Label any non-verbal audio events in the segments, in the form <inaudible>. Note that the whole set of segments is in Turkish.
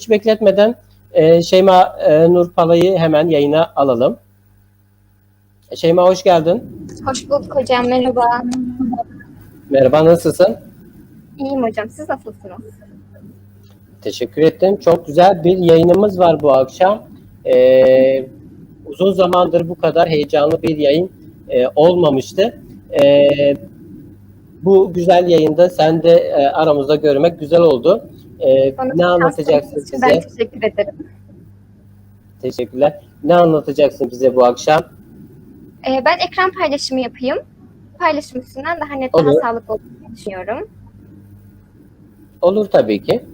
Hiç bekletmeden e, Şeyma e, Nur Pala'yı hemen yayına alalım. Şeyma hoş geldin. Hoş bulduk hocam, merhaba. Merhaba nasılsın? İyiyim hocam, siz nasılsınız? Teşekkür ettim. Çok güzel bir yayınımız var bu akşam. E, uzun zamandır bu kadar heyecanlı bir yayın e, olmamıştı. E, bu güzel yayında sen de e, aramızda görmek güzel oldu. E, Bana ne anlatacaksın bize? Ben teşekkür ederim. Teşekkürler. Ne anlatacaksın bize bu akşam? Ee, ben ekran paylaşımı yapayım. Paylaşım üstünden daha net, daha Olur. sağlıklı olduğunu düşünüyorum. Olur tabii ki.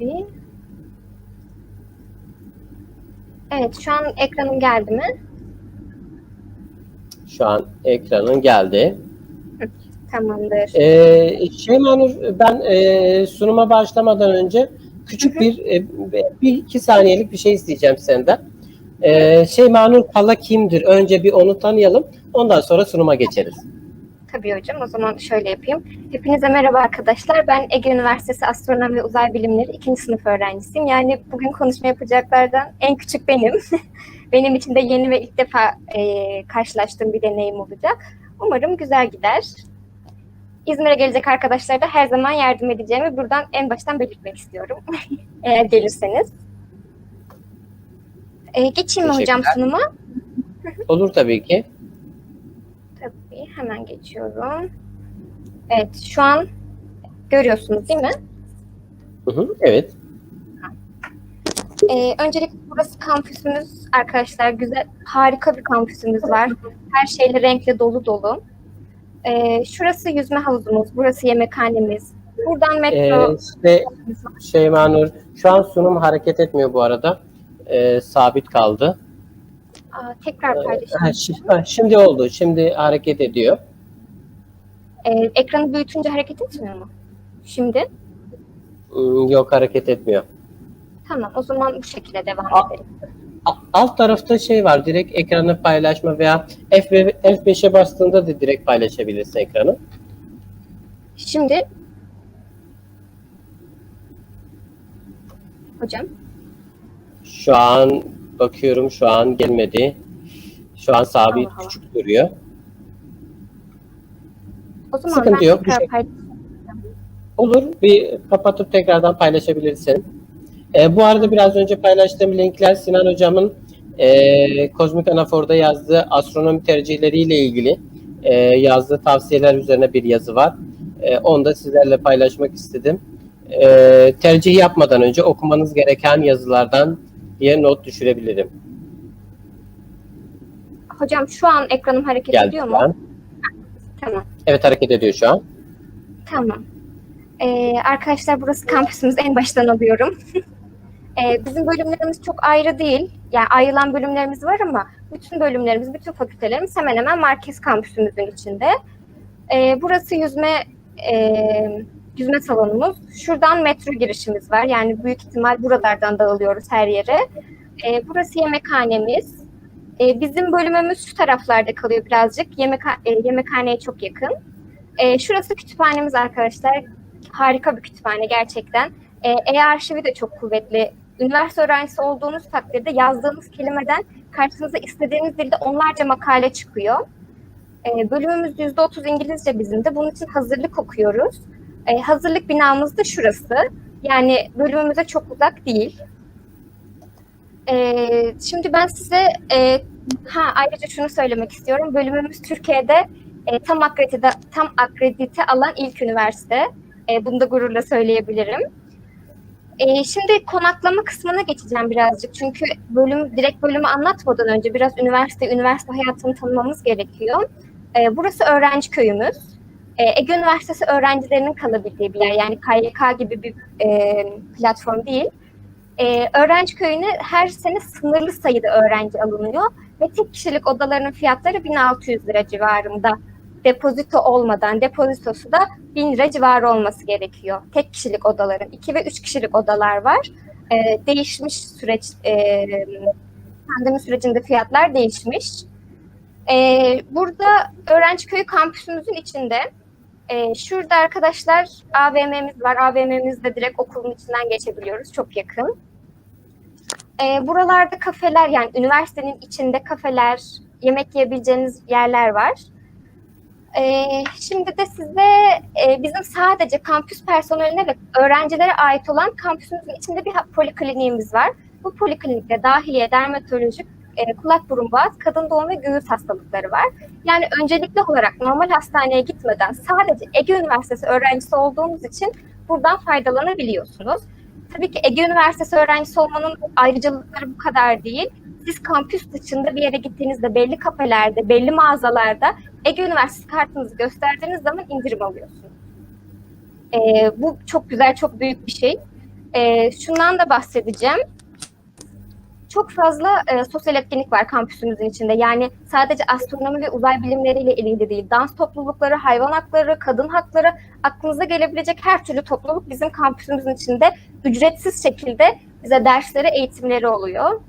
Bir. Evet, şu an ekranım geldi mi? Şu an ekranın geldi. Tamamdır. Ee, Şeyma Nur, ben e, sunuma başlamadan önce küçük bir, e, bir iki saniyelik bir şey isteyeceğim senden. Ee, Şeyma Nur Pala kimdir? Önce bir onu tanıyalım. Ondan sonra sunuma geçeriz. Tabii hocam, o zaman şöyle yapayım. Hepinize merhaba arkadaşlar. Ben Ege Üniversitesi Astronomi ve Uzay Bilimleri 2. sınıf öğrencisiyim. Yani bugün konuşma yapacaklardan en küçük benim. <laughs> benim için de yeni ve ilk defa e, karşılaştığım bir deneyim olacak. Umarım güzel gider. İzmir'e gelecek arkadaşlara da her zaman yardım edeceğimi buradan en baştan belirtmek istiyorum. <laughs> Eğer gelirseniz. E, geçeyim mi hocam sunuma? Olur tabii ki. Tabii hemen geçiyorum. Evet şu an görüyorsunuz değil mi? Hı hı, evet. Ee, öncelikle burası kampüsümüz arkadaşlar. Güzel, harika bir kampüsümüz var. Her şeyle renkli dolu dolu. Ee, şurası yüzme havuzumuz, burası yemekhanemiz. Buradan metro... Ee, işte Şeyma Nur, şu an sunum hareket etmiyor bu arada. Ee, sabit kaldı. Aa, tekrar paylaşayım. ha, şimdi oldu. Şimdi hareket ediyor. Ee, ekranı büyütünce hareket etmiyor mu? Şimdi? Hmm, Yok hareket etmiyor. Tamam, o zaman bu şekilde devam Aa. edelim. Alt tarafta şey var. Direkt ekranı paylaşma veya F- F5'e bastığında da direkt paylaşabilirsin ekranı. Şimdi... Hocam, Şu an bakıyorum şu an gelmedi. Şu an sabit Allah Allah. küçük duruyor. o zaman Sıkıntı yok, bir şey-. Olur. Bir kapatıp tekrardan paylaşabilirsin. Ee, bu arada biraz önce paylaştığım linkler Sinan Hocam'ın e, Kozmik Anafor'da yazdığı astronomi tercihleriyle ilgili e, yazdığı tavsiyeler üzerine bir yazı var. E, onu da sizlerle paylaşmak istedim. E, tercih yapmadan önce okumanız gereken yazılardan diye not düşürebilirim. Hocam şu an ekranım hareket Geldi ediyor mu? Tamam. Evet hareket ediyor şu an. Tamam. Ee, arkadaşlar burası kampüsümüz. En baştan alıyorum. <laughs> Ee, bizim bölümlerimiz çok ayrı değil. Yani ayrılan bölümlerimiz var ama bütün bölümlerimiz, bütün fakültelerimiz hemen hemen merkez kampüsümüzün içinde. Ee, burası yüzme e, yüzme salonumuz. Şuradan metro girişimiz var. Yani büyük ihtimal buralardan dağılıyoruz her yere. Ee, burası yemekhanemiz. Ee, bizim bölümümüz şu taraflarda kalıyor birazcık. Yemek, e, yemekhaneye çok yakın. Ee, şurası kütüphanemiz arkadaşlar. Harika bir kütüphane gerçekten. Ee, e-arşivi de çok kuvvetli. Üniversite öğrencisi olduğunuz takdirde yazdığınız kelimeden karşınıza istediğiniz dilde onlarca makale çıkıyor. Ee, bölümümüz %30 İngilizce bizim de. Bunun için hazırlık okuyoruz. Ee, hazırlık binamız da şurası. Yani bölümümüze çok uzak değil. Ee, şimdi ben size e, ha ayrıca şunu söylemek istiyorum. Bölümümüz Türkiye'de e, tam akredite tam akredite alan ilk üniversite. E, bunu da gururla söyleyebilirim. E, şimdi konaklama kısmına geçeceğim birazcık. Çünkü bölüm direkt bölümü anlatmadan önce biraz üniversite üniversite hayatını tanımamız gerekiyor. E, burası öğrenci köyümüz. E, Ege Üniversitesi öğrencilerinin kalabildiği bir yer. Yani KYK gibi bir e, platform değil. E, öğrenci köyüne her sene sınırlı sayıda öğrenci alınıyor ve tek kişilik odalarının fiyatları 1600 lira civarında depozito olmadan depozitosu da 1000 lira civarı olması gerekiyor. Tek kişilik odaların. 2 ve 3 kişilik odalar var. Ee, değişmiş süreç e, pandemi sürecinde fiyatlar değişmiş. Ee, burada Öğrenci Köyü kampüsümüzün içinde e, şurada arkadaşlar AVM'miz var. AVM'mizde direkt okulun içinden geçebiliyoruz. Çok yakın. E, buralarda kafeler yani üniversitenin içinde kafeler, yemek yiyebileceğiniz yerler var. E, şimdi de size e, bizim sadece kampüs personeline ve öğrencilere ait olan kampüsümüzün içinde bir polikliniğimiz var. Bu poliklinikte dahiliye, dermatoloji, e, kulak burun boğaz, kadın doğum ve göğüs hastalıkları var. Yani öncelikli olarak normal hastaneye gitmeden sadece Ege Üniversitesi öğrencisi olduğunuz için buradan faydalanabiliyorsunuz. Tabii ki Ege Üniversitesi öğrencisi olmanın ayrıcalıkları bu kadar değil. Siz kampüs dışında bir yere gittiğinizde belli kafelerde, belli mağazalarda Ege Üniversitesi kartınızı gösterdiğiniz zaman indirim alıyorsunuz. Ee, bu çok güzel, çok büyük bir şey. Ee, şundan da bahsedeceğim. Çok fazla e, sosyal etkinlik var kampüsümüzün içinde. Yani sadece astronomi ve uzay bilimleriyle ilgili değil. Dans toplulukları, hayvan hakları, kadın hakları, aklınıza gelebilecek her türlü topluluk bizim kampüsümüzün içinde ücretsiz şekilde bize dersleri, eğitimleri oluyor.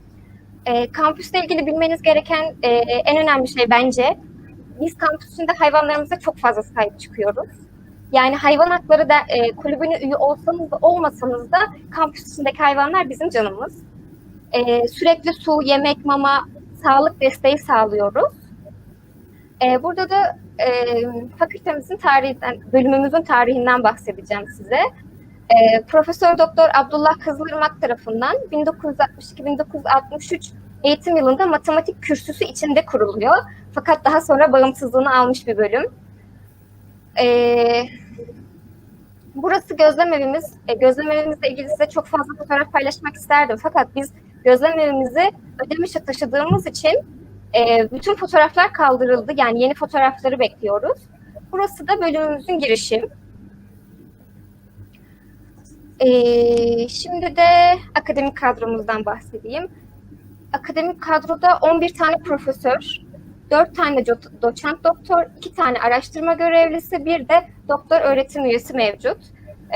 E, kampüsle ilgili bilmeniz gereken e, en önemli şey bence biz kampüsünde hayvanlarımıza çok fazla sahip çıkıyoruz. Yani hayvan hakları da e, kulübüne üye olsanız da olmasanız da kampüs içindeki hayvanlar bizim canımız. E, sürekli su, yemek, mama, sağlık desteği sağlıyoruz. E, burada da e, fakültemizin tarihinden, bölümümüzün tarihinden bahsedeceğim size. E, Profesör Doktor Abdullah Kızılırmak tarafından 1962-1963 eğitim yılında matematik kürsüsü içinde kuruluyor. Fakat daha sonra bağımsızlığını almış bir bölüm. Ee, burası gözlem evimiz. E, gözlem evimizle ilgili size çok fazla fotoğraf paylaşmak isterdim. Fakat biz gözlem evimizi Ödemiş'e taşıdığımız için e, bütün fotoğraflar kaldırıldı. Yani yeni fotoğrafları bekliyoruz. Burası da bölümümüzün girişi. Ee, şimdi de akademik kadromuzdan bahsedeyim. Akademik kadroda 11 tane profesör, 4 tane do- doçent doktor, 2 tane araştırma görevlisi, bir de doktor öğretim üyesi mevcut.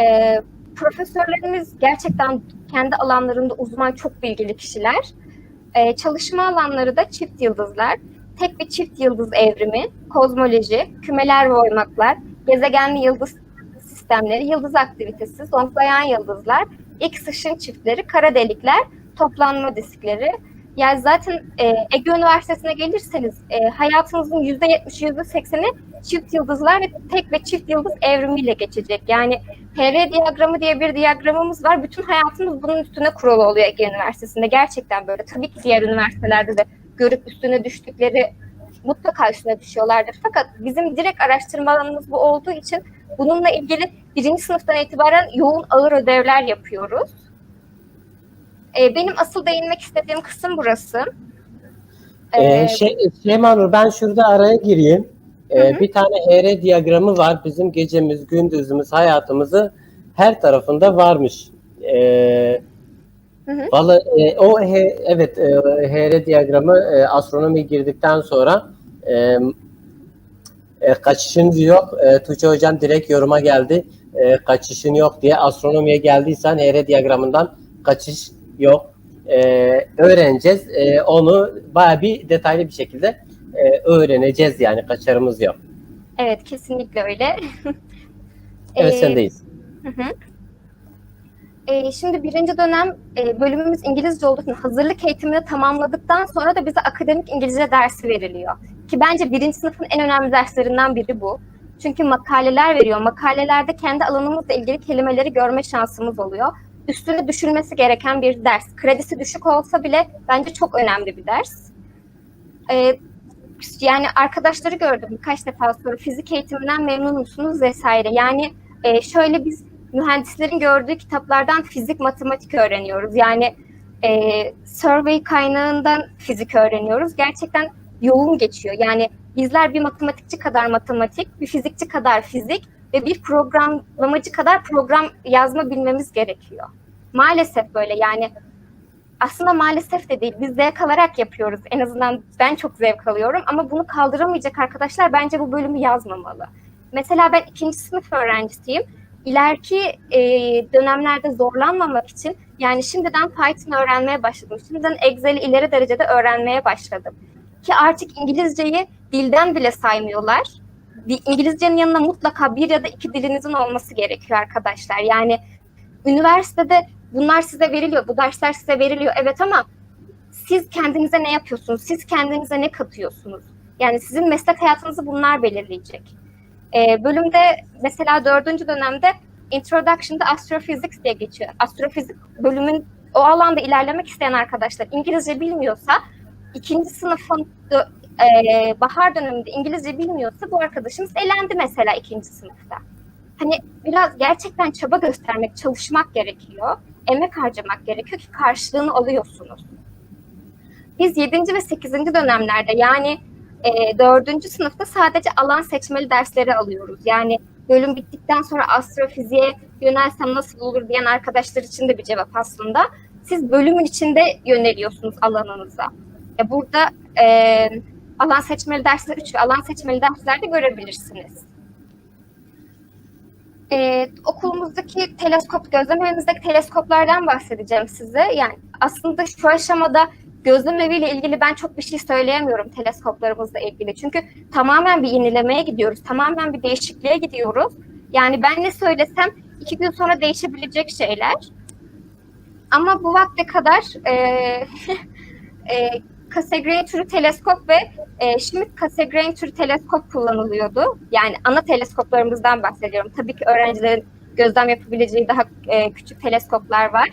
Ee, profesörlerimiz gerçekten kendi alanlarında uzman çok bilgili kişiler. Ee, çalışma alanları da çift yıldızlar, tek ve çift yıldız evrimi, kozmoloji, kümeler ve oymaklar, gezegenli yıldız sistemleri, yıldız aktivitesi, zonklayan yıldızlar, X ışın çiftleri, kara delikler, toplanma diskleri. Yani zaten e, Ege Üniversitesi'ne gelirseniz e, hayatınızın yüzde yetmişi, yüzde sekseni çift yıldızlar ve tek ve çift yıldız evrimiyle geçecek. Yani PR diyagramı diye bir diyagramımız var. Bütün hayatımız bunun üstüne kurulu oluyor Ege Üniversitesi'nde. Gerçekten böyle. Tabii ki diğer üniversitelerde de görüp üstüne düştükleri mutlaka üstüne düşüyorlardır. Fakat bizim direkt araştırma alanımız bu olduğu için bununla ilgili birinci sınıftan itibaren yoğun ağır ödevler yapıyoruz. Ee, benim asıl değinmek istediğim kısım burası. Ee, Ee, şey, Şeyma Nur ben şurada araya gireyim. Ee, Hı bir tane HR diyagramı var. Bizim gecemiz, gündüzümüz, hayatımızı her tarafında varmış. Ee, Vallahi e, o he- evet e, HR diyagramı e, astronomi girdikten sonra e, e, kaçışın yok. E, Tuğçe hocam direkt yoruma geldi. E, kaçışın yok diye astronomiye geldiysen HR diyagramından kaçış yok. E, öğreneceğiz. E, onu baya bir detaylı bir şekilde e, öğreneceğiz yani kaçarımız yok. Evet, kesinlikle öyle. <laughs> Evet Ee, sendeyiz. Hı hı. Ee, şimdi birinci dönem e, bölümümüz İngilizce olduğu için hazırlık eğitimini tamamladıktan sonra da bize akademik İngilizce dersi veriliyor. Ki bence birinci sınıfın en önemli derslerinden biri bu. Çünkü makaleler veriyor. Makalelerde kendi alanımızla ilgili kelimeleri görme şansımız oluyor. Üstüne düşülmesi gereken bir ders. Kredisi düşük olsa bile bence çok önemli bir ders. Ee, yani arkadaşları gördüm birkaç defa sonra fizik eğitiminden memnun musunuz vesaire. Yani e, şöyle biz mühendislerin gördüğü kitaplardan fizik, matematik öğreniyoruz. Yani e, survey kaynağından fizik öğreniyoruz. Gerçekten yoğun geçiyor. Yani bizler bir matematikçi kadar matematik, bir fizikçi kadar fizik ve bir programlamacı kadar program yazma bilmemiz gerekiyor. Maalesef böyle yani aslında maalesef de değil. Biz zevk alarak yapıyoruz. En azından ben çok zevk alıyorum. Ama bunu kaldıramayacak arkadaşlar bence bu bölümü yazmamalı. Mesela ben ikinci sınıf öğrencisiyim. İleriki e, dönemlerde zorlanmamak için yani şimdiden Python öğrenmeye başladım. Şimdiden Excel'i ileri derecede öğrenmeye başladım. Ki artık İngilizceyi dilden bile saymıyorlar. İngilizcenin yanına mutlaka bir ya da iki dilinizin olması gerekiyor arkadaşlar. Yani üniversitede bunlar size veriliyor, bu dersler size veriliyor. Evet ama siz kendinize ne yapıyorsunuz? Siz kendinize ne katıyorsunuz? Yani sizin meslek hayatınızı bunlar belirleyecek. Ee, bölümde mesela dördüncü dönemde Introduction to Astrophysics diye geçiyor. Astrofizik bölümün o alanda ilerlemek isteyen arkadaşlar İngilizce bilmiyorsa ikinci sınıfın e, bahar döneminde İngilizce bilmiyorsa bu arkadaşımız elendi mesela ikinci sınıfta. Hani biraz gerçekten çaba göstermek, çalışmak gerekiyor. Emek harcamak gerekiyor ki karşılığını alıyorsunuz. Biz 7. ve 8. dönemlerde yani e, 4. sınıfta sadece alan seçmeli dersleri alıyoruz. Yani bölüm bittikten sonra astrofiziğe yönelsem nasıl olur diyen arkadaşlar için de bir cevap aslında. Siz bölümün içinde yöneliyorsunuz alanınıza. E, burada e, alan seçmeli dersler 3 ve alan seçmeli derslerde görebilirsiniz. E, okulumuzdaki teleskop, gözlememizdeki teleskoplardan bahsedeceğim size. Yani aslında şu aşamada gözlem eviyle ilgili ben çok bir şey söyleyemiyorum teleskoplarımızla ilgili. Çünkü tamamen bir yenilemeye gidiyoruz, tamamen bir değişikliğe gidiyoruz. Yani ben ne söylesem iki gün sonra değişebilecek şeyler. Ama bu vakte kadar e, <laughs> e, Cassegrain türü teleskop ve e, Schmidt Cassegrain türü teleskop kullanılıyordu. Yani ana teleskoplarımızdan bahsediyorum. Tabii ki öğrencilerin gözlem yapabileceği daha e, küçük teleskoplar var.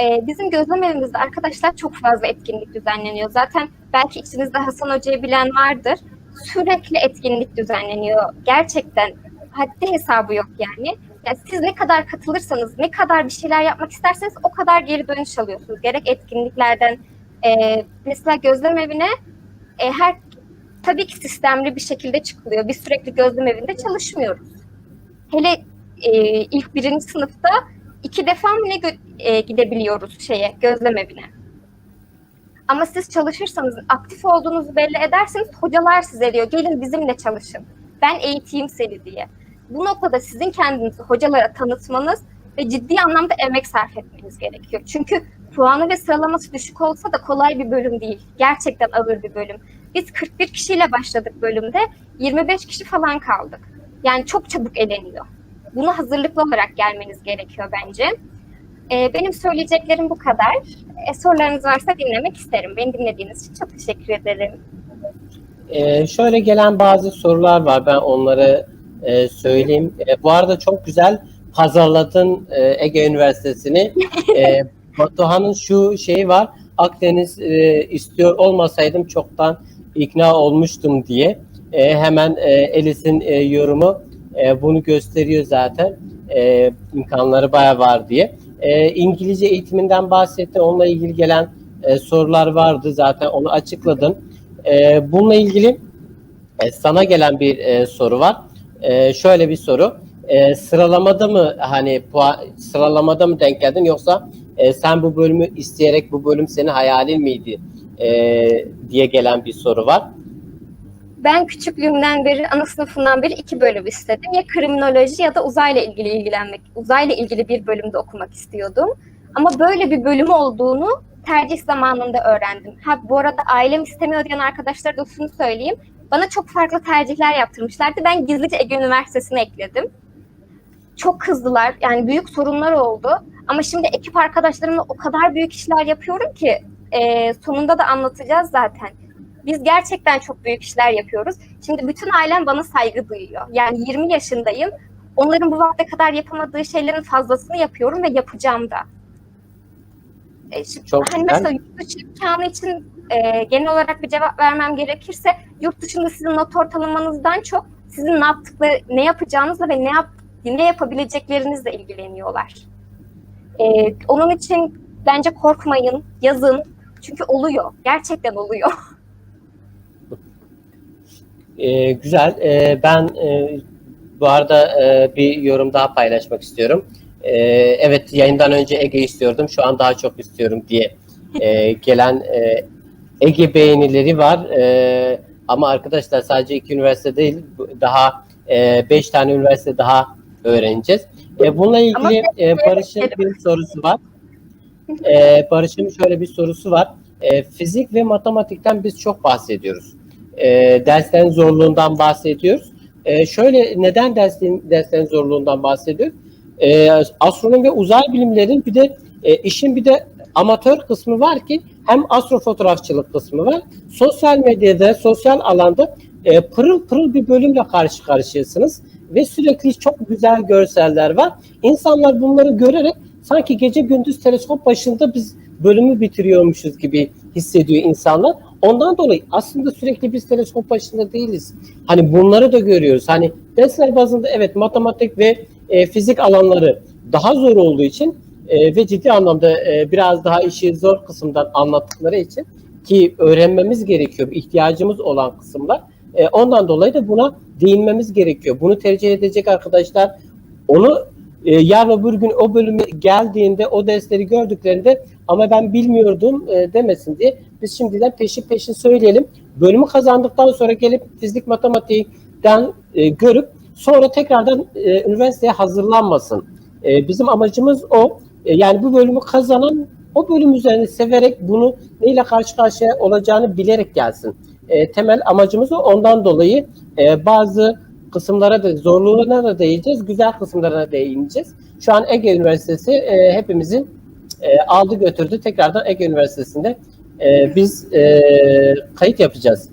E, bizim gözlem evimizde arkadaşlar çok fazla etkinlik düzenleniyor. Zaten belki içinizde Hasan Hoca'yı bilen vardır. Sürekli etkinlik düzenleniyor. Gerçekten haddi hesabı yok yani. Yani siz ne kadar katılırsanız, ne kadar bir şeyler yapmak isterseniz o kadar geri dönüş alıyorsunuz. Gerek etkinliklerden, e, mesela gözlem evine e, her tabii ki sistemli bir şekilde çıkılıyor. Biz sürekli gözlem evinde çalışmıyoruz. Hele e, ilk birinci sınıfta iki defa gö- e, gidebiliyoruz şeye gözlem evine. Ama siz çalışırsanız, aktif olduğunuzu belli ederseniz hocalar size diyor gelin bizimle çalışın. Ben eğiteyim seni diye. Bu noktada sizin kendinizi hocalara tanıtmanız ve ciddi anlamda emek sarf etmeniz gerekiyor. Çünkü puanı ve sıralaması düşük olsa da kolay bir bölüm değil. Gerçekten ağır bir bölüm. Biz 41 kişiyle başladık bölümde. 25 kişi falan kaldık. Yani çok çabuk eleniyor. Buna hazırlıklı olarak gelmeniz gerekiyor bence. Ee, benim söyleyeceklerim bu kadar. Ee, sorularınız varsa dinlemek isterim. Beni dinlediğiniz için çok teşekkür ederim. Ee, şöyle gelen bazı sorular var. Ben onları e, söyleyeyim. E, bu arada çok güzel hazırladın e, Ege Üniversitesi'ni. E, <laughs> Batuhan'ın şu şeyi var. Akdeniz e, istiyor olmasaydım çoktan ikna olmuştum diye. E, hemen e, Elis'in e, yorumu e, bunu gösteriyor zaten. E, imkanları bayağı var diye. E, İngilizce eğitiminden bahsetti. Onunla ilgili gelen e, sorular vardı zaten onu açıkladım. E, bununla ilgili e, sana gelen bir e, soru var. E, şöyle bir soru. E, sıralamada mı hani puan, sıralamada mı denk geldin yoksa e, sen bu bölümü isteyerek bu bölüm senin hayalin miydi e, diye gelen bir soru var. Ben küçüklüğümden beri, ana sınıfından beri iki bölüm istedim. Ya kriminoloji ya da uzayla ilgili ilgilenmek, uzayla ilgili bir bölümde okumak istiyordum. Ama böyle bir bölüm olduğunu tercih zamanında öğrendim. Ha bu arada ailem istemiyor diyen arkadaşlara da şunu söyleyeyim. Bana çok farklı tercihler yaptırmışlardı. Ben gizlice Ege Üniversitesi'ne ekledim. Çok kızdılar. Yani büyük sorunlar oldu. Ama şimdi ekip arkadaşlarımla o kadar büyük işler yapıyorum ki e, sonunda da anlatacağız zaten. Biz gerçekten çok büyük işler yapıyoruz. Şimdi bütün ailem bana saygı duyuyor. Yani 20 yaşındayım. Onların bu vakte kadar yapamadığı şeylerin fazlasını yapıyorum ve yapacağım da. E, şimdi, Çok hani mesela yurt dışı imkanı için e, genel olarak bir cevap vermem gerekirse yurt dışında sizin not ortalamanızdan çok sizin ne yaptıkları, ne yapacağınızla ve ne yap, ne yapabileceklerinizle ilgileniyorlar. E, onun için bence korkmayın, yazın. Çünkü oluyor. Gerçekten oluyor. <laughs> E, güzel. E, ben e, bu arada e, bir yorum daha paylaşmak istiyorum. E, evet yayından önce Ege istiyordum. Şu an daha çok istiyorum diye e, <laughs> gelen e, Ege beğenileri var. E, ama arkadaşlar sadece iki üniversite değil daha e, beş tane üniversite daha öğreneceğiz. E, bununla ilgili e, Barış'ın bir sorusu var. E, Barış'ın şöyle bir sorusu var. E, fizik ve matematikten biz çok bahsediyoruz. E, derslerin zorluğundan bahsediyoruz. E, şöyle neden derslerin, derslerin zorluğundan bahsediyoruz? e, astronomi ve uzay bilimlerin bir de e, işin bir de amatör kısmı var ki hem astrofotoğrafçılık kısmı var. Sosyal medyada, sosyal alanda e, pırıl pırıl bir bölümle karşı karşıyasınız ve sürekli çok güzel görseller var. İnsanlar bunları görerek sanki gece gündüz teleskop başında biz bölümü bitiriyormuşuz gibi hissediyor insanlar. Ondan dolayı aslında sürekli biz teleskop başında değiliz. Hani bunları da görüyoruz. Hani dersler bazında evet matematik ve e, fizik alanları daha zor olduğu için e, ve ciddi anlamda e, biraz daha işi zor kısımdan anlattıkları için ki öğrenmemiz gerekiyor, ihtiyacımız olan kısımlar. E, ondan dolayı da buna değinmemiz gerekiyor. Bunu tercih edecek arkadaşlar onu e, yarın öbür gün o bölüme geldiğinde o dersleri gördüklerinde ama ben bilmiyordum e, demesin diye biz şimdiden peşin peşin söyleyelim. Bölümü kazandıktan sonra gelip fizik matematikten e, görüp sonra tekrardan e, üniversiteye hazırlanmasın. E, bizim amacımız o. E, yani bu bölümü kazanan o bölüm üzerine severek bunu neyle karşı karşıya olacağını bilerek gelsin. E, temel amacımız o. Ondan dolayı e, bazı kısımlara da zorluğuna da değineceğiz, güzel kısımlarına da değineceğiz. Şu an Ege Üniversitesi e, hepimizin e, aldı götürdü. Tekrardan Ege Üniversitesi'nde e, biz e, kayıt yapacağız.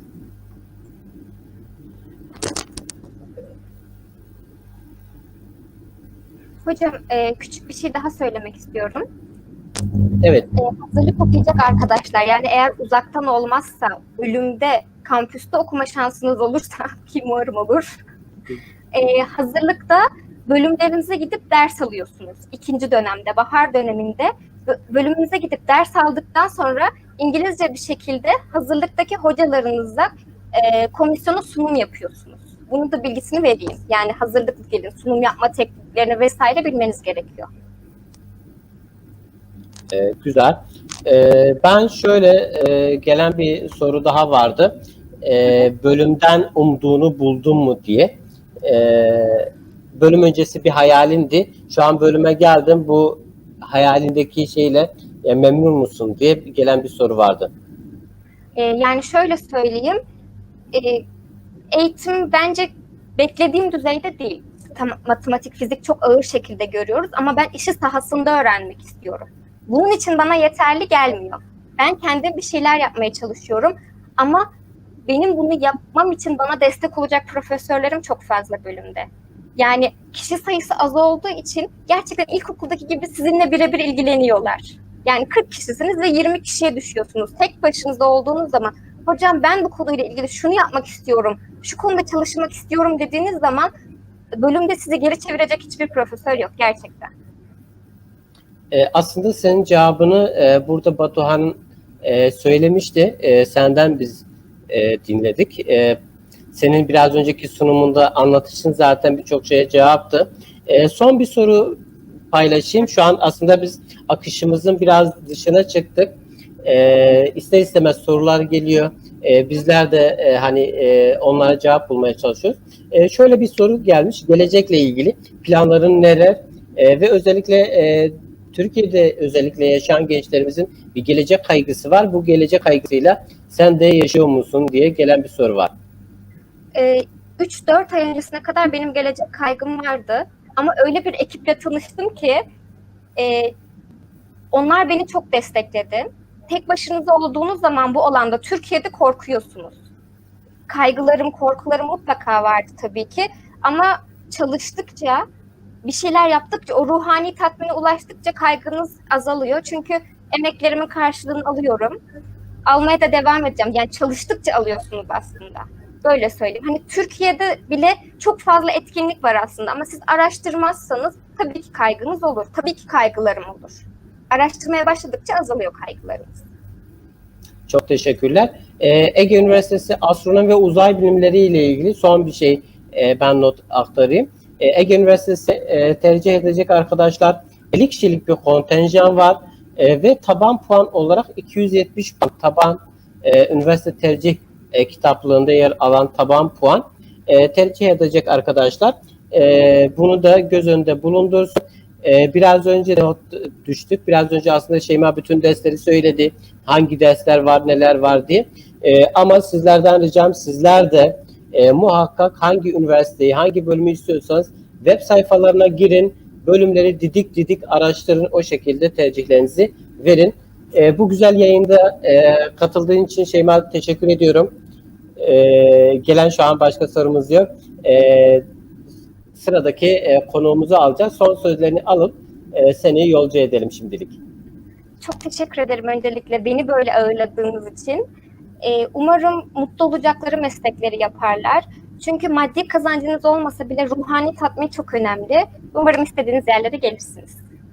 Hocam e, küçük bir şey daha söylemek istiyorum. Evet, E, hazırlık okuyacak arkadaşlar yani eğer uzaktan olmazsa bölümde kampüste okuma şansınız olursa <laughs> ki umarım olur. E, hazırlıkta bölümlerinize gidip ders alıyorsunuz. İkinci dönemde, bahar döneminde bö- bölümünüze gidip ders aldıktan sonra İngilizce bir şekilde hazırlıktaki hocalarınızla e, komisyona sunum yapıyorsunuz. Bunu da bilgisini vereyim. Yani hazırlıklı gelin, sunum yapma tekniklerini vesaire bilmeniz gerekiyor. e, güzel. E, ben şöyle e, gelen bir soru daha vardı. E, bölümden umduğunu buldun mu diye. E, bölüm öncesi bir hayalindi. Şu an bölüme geldim. Bu hayalindeki şeyle e, memnun musun diye gelen bir soru vardı. Ee, yani şöyle söyleyeyim, e, eğitim bence beklediğim düzeyde değil. Tam, matematik, fizik çok ağır şekilde görüyoruz ama ben işi sahasında öğrenmek istiyorum. Bunun için bana yeterli gelmiyor. Ben kendim bir şeyler yapmaya çalışıyorum ama benim bunu yapmam için bana destek olacak profesörlerim çok fazla bölümde. Yani kişi sayısı az olduğu için gerçekten ilkokuldaki gibi sizinle birebir ilgileniyorlar. Yani 40 kişisiniz ve 20 kişiye düşüyorsunuz. Tek başınızda olduğunuz zaman hocam ben bu konuyla ilgili şunu yapmak istiyorum, şu konuda çalışmak istiyorum dediğiniz zaman bölümde sizi geri çevirecek hiçbir profesör yok gerçekten. E, aslında senin cevabını e, burada Batuhan e, söylemişti. E, senden biz e, dinledik. E, senin biraz önceki sunumunda anlatışın zaten birçok şeye cevaptı. E, son bir soru paylaşayım. Şu an aslında biz akışımızın biraz dışına çıktık. E, ister istemez sorular geliyor. E, bizler de e, hani e, onlara cevap bulmaya çalışıyoruz. E, şöyle bir soru gelmiş. Gelecekle ilgili planların neler? E, ve özellikle e, Türkiye'de özellikle yaşayan gençlerimizin bir gelecek kaygısı var. Bu gelecek kaygısıyla sen de yaşıyor musun diye gelen bir soru var. Ee, 3-4 ay öncesine kadar benim gelecek kaygım vardı. Ama öyle bir ekiple tanıştım ki e, onlar beni çok destekledi. Tek başınıza olduğunuz zaman bu alanda Türkiye'de korkuyorsunuz. Kaygılarım, korkularım mutlaka vardı tabii ki. Ama çalıştıkça, bir şeyler yaptıkça, o ruhani tatmine ulaştıkça kaygınız azalıyor. Çünkü emeklerimin karşılığını alıyorum. Almaya da devam edeceğim. Yani çalıştıkça alıyorsunuz aslında. Böyle söyleyeyim. Hani Türkiye'de bile çok fazla etkinlik var aslında ama siz araştırmazsanız tabii ki kaygınız olur. Tabii ki kaygılarım olur. Araştırmaya başladıkça azalıyor kaygılarınız. Çok teşekkürler. Ee, Ege Üniversitesi Astronomi ve Uzay Bilimleri ile ilgili son bir şey e, ben not aktarayım. Ee, Ege Üniversitesi e, tercih edecek arkadaşlar 50 kişilik bir kontenjan var E, ve taban puan olarak 270 puan taban e, üniversite tercih e, kitaplığında yer alan taban puan e, tercih edecek arkadaşlar. E, bunu da göz önünde bulundursun. E, biraz önce de düştük. Biraz önce aslında Şeyma bütün dersleri söyledi. Hangi dersler var, neler var diye. E, ama sizlerden ricam sizler de e, muhakkak hangi üniversiteyi, hangi bölümü istiyorsanız web sayfalarına girin. bölümleri didik didik araştırın. O şekilde tercihlerinizi verin. E, bu güzel yayında e, katıldığın için Şeyma teşekkür ediyorum. E, gelen şu an başka sorumuz yok. E, sıradaki e, konuğumuzu alacağız. Son sözlerini alıp e, seni yolcu edelim şimdilik. Çok teşekkür ederim öncelikle beni böyle ağırladığınız için. Ee, umarım mutlu olacakları meslekleri yaparlar. Çünkü maddi kazancınız olmasa bile ruhani tatmin çok önemli. Umarım istediğiniz yerlere gelirsiniz.